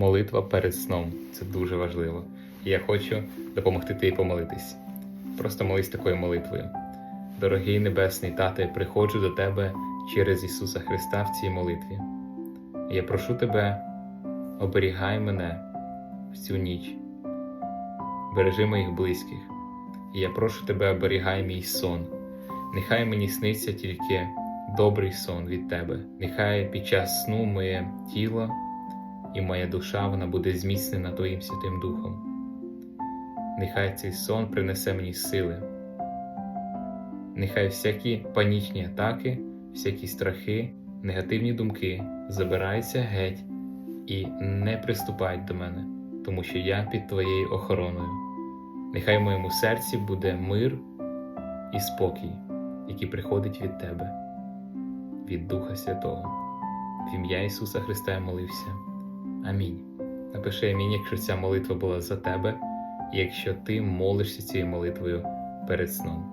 Молитва перед сном це дуже важливо. І я хочу допомогти тобі помолитись. Просто молись такою молитвою. Дорогий Небесний Тате, приходжу до Тебе через Ісуса Христа в цій молитві. Я прошу Тебе, оберігай мене в цю ніч, бережи моїх близьких. І я прошу Тебе, оберігай мій сон. Нехай мені сниться тільки добрий сон від Тебе. Нехай під час сну моє тіло і моя душа вона буде зміцнена Твоїм Святим Духом. Нехай цей сон принесе мені сили. Нехай всякі панічні атаки, всякі страхи, негативні думки забираються геть і не приступають до мене, тому що я під Твоєю охороною. Нехай в моєму серці буде мир і спокій, який приходить від Тебе, від Духа Святого. В ім'я Ісуса Христа я молився. Амінь. Напиши амінь, якщо ця молитва була за тебе, і якщо ти молишся цією молитвою перед сном.